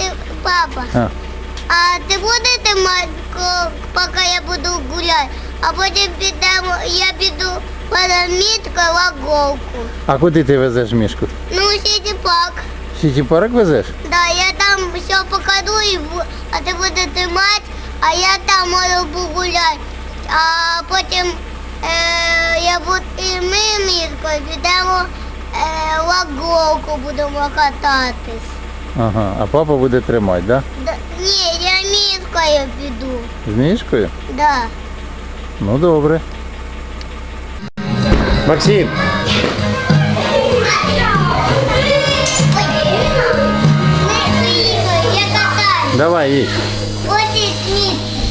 ти, папа, А, а ти будете мати, ко- поки я буду гуляти, а потім підемо, я піду параміткою в голку. а куди ти везеш мішку? Ну, сіті пак. В Сіті парк везеш? Да, я там все покажу, а ти будете мати, а я там можу погуляти. А потім е, я буду, і ми міткою підемо е, в будемо кататись. Ага, а папа буде тримати, да? Да, ні, я мішкою піду. З мішкою? Да. Ну добре. Максим, давай їдь. Ось і мітка.